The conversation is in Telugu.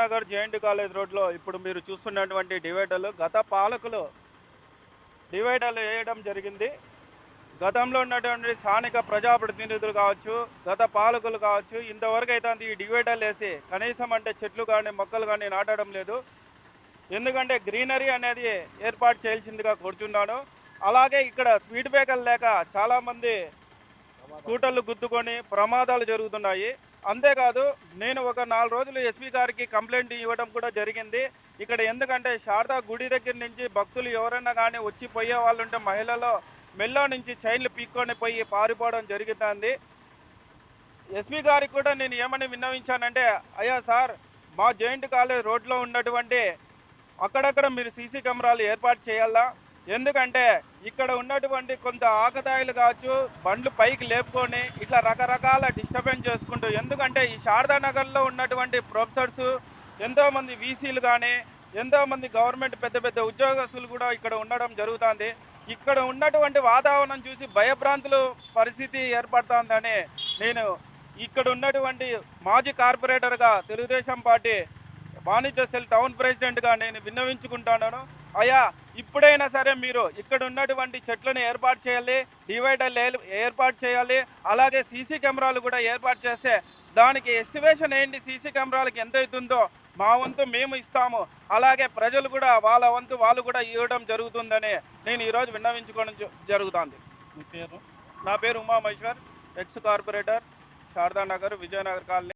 నగర్ జేఎన్టీ కాలేజ్ రోడ్లో ఇప్పుడు మీరు చూస్తున్నటువంటి డివైడర్లు గత పాలకులు డివైడర్లు వేయడం జరిగింది. గతంలో ఉన్నటువంటి స్థానిక ప్రజాప్రతినిధులు కావచ్చు గత పాలకులు కావచ్చు ఇంతవరకు అయితే ఈ డివైడర్లు వేసి కనీసం అంటే చెట్లు కానీ మొక్కలు కానీ నాటడం లేదు. ఎందుకంటే గ్రీనరీ అనేది ఏర్పాటు చేయాల్సిందిగా కోరుచున్నాను. అలాగే ఇక్కడ స్పీడ్ బ్రేకర్ లేక చాలామంది స్కూటర్లు గుద్దుకొని ప్రమాదాలు జరుగుతున్నాయి. అంతేకాదు నేను ఒక నాలుగు రోజులు ఎస్పీ గారికి కంప్లైంట్ ఇవ్వడం కూడా జరిగింది. ఇక్కడ ఎందుకంటే శారదా గుడి దగ్గర నుంచి భక్తులు ఎవరైనా కానీ వచ్చి పోయే వాళ్ళు ఉంటే మహిళలు మెల్లో నుంచి చైన్లు పీక్కొని పోయి పారిపోవడం జరుగుతుంది. ఎస్పీ గారికి కూడా నేను ఏమని విన్నవించానంటే అయ్యా సార్ మా జాయింట్ కాలేజ్ రోడ్లో ఉన్నటువంటి అక్కడక్కడ మీరు సీసీ కెమెరాలు ఏర్పాటు చేయాలా? ఎందుకంటే ఇక్కడ ఉన్నటువంటి కొంత ఆకతాయిలు కావచ్చు బండ్లు పైకి లేపుకొని ఇట్లా రకరకాల డిస్టర్బెన్స్ చేసుకుంటూ ఎందుకంటే ఈ శారదా నగర్లో ఉన్నటువంటి ప్రొఫెసర్స్ ఎంతోమంది వీసీలు కానీ ఎంతోమంది గవర్నమెంట్ పెద్ద పెద్ద ఉద్యోగస్తులు కూడా ఇక్కడ ఉండడం జరుగుతుంది. ఇక్కడ ఉన్నటువంటి వాతావరణం చూసి భయభ్రాంతులు పరిస్థితి ఏర్పడుతుందని నేను ఇక్కడ ఉన్నటువంటి మాజీ కార్పొరేటర్గా తెలుగుదేశం పార్టీ వాణిజ్య సెల్ టౌన్ ప్రెసిడెంట్గా నేను విన్నవించుకుంటున్నాను అయ్యా ఇప్పుడైనా సరే మీరు ఇక్కడ ఉన్నటువంటి చెట్లను ఏర్పాటు చేయాలి డివైడర్లు ఏర్పాటు చేయాలి అలాగే సీసీ కెమెరాలు కూడా ఏర్పాటు చేస్తే దానికి ఎస్టిమేషన్ ఏంటి? సీసీ కెమెరాలకు ఎంత అవుతుందో మా వంతు మేము ఇస్తాము. అలాగే ప్రజలు కూడా వాళ్ళ వంతు వాళ్ళు కూడా ఇవ్వడం జరుగుతుందని నేను ఈరోజు విన్నవించుకోవడం జరుగుతుంది. మీ పేరు? నా పేరు Umamaheshwar ex corporator Sharada Nagar Vijayanagar colony.